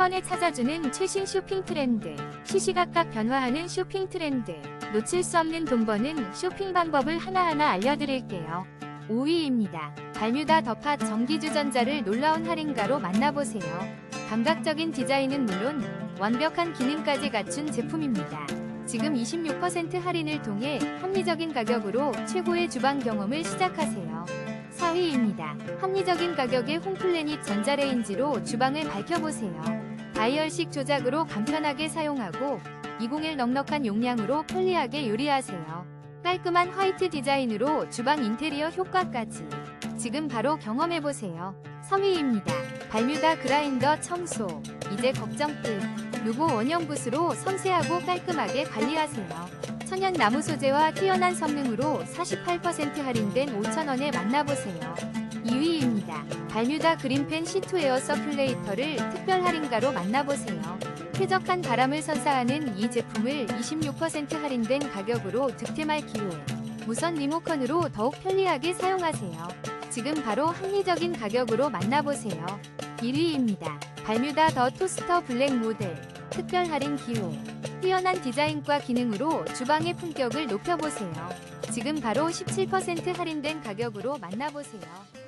번에 찾아주는 최신 쇼핑 트렌드, 시시각각 변화하는 쇼핑 트렌드, 놓칠 수 없는 돈 버는 쇼핑 방법을 하나하나 알려드릴게요. 5위입니다. 발뮤다 더팟 전기주전자를 놀라운 할인가로 만나보세요. 감각적인 디자인은 물론 완벽한 기능까지 갖춘 제품입니다. 지금 26% 할인을 통해 합리적인 가격으로 최고의 주방 경험을 시작하세요. 4위입니다. 합리적인 가격의 홈플래닛 전자레인지로 주방을 밝혀보세요. 다이얼식 조작으로 간편하게 사용하고 201 넉넉한 용량으로 편리하게 요리하세요. 깔끔한 화이트 디자인으로 주방 인테리어 효과까지. 지금 바로 경험해보세요. 3위입니다. 발뮤다 그라인더 청소. 이제 걱정 끝. 누보 원형 붓으로 섬세하고 깔끔하게 관리하세요. 천연 나무 소재와 뛰어난 성능으로 48% 할인된 5,000원에 만나보세요. 2위입니다. 발뮤다 그린펜 시트 에어 서큘레이터를 특별 할인가로 만나보세요. 쾌적한 바람을 선사하는 이 제품을 26% 할인된 가격으로 득템할 기회. 무선 리모컨으로 더욱 편리하게 사용하세요. 지금 바로 합리적인 가격으로 만나보세요. 1위입니다. 발뮤다 더 토스터 블랙 모델 특별 할인 기회. 뛰어난 디자인과 기능으로 주방의 품격을 높여보세요. 지금 바로 17% 할인된 가격으로 만나보세요.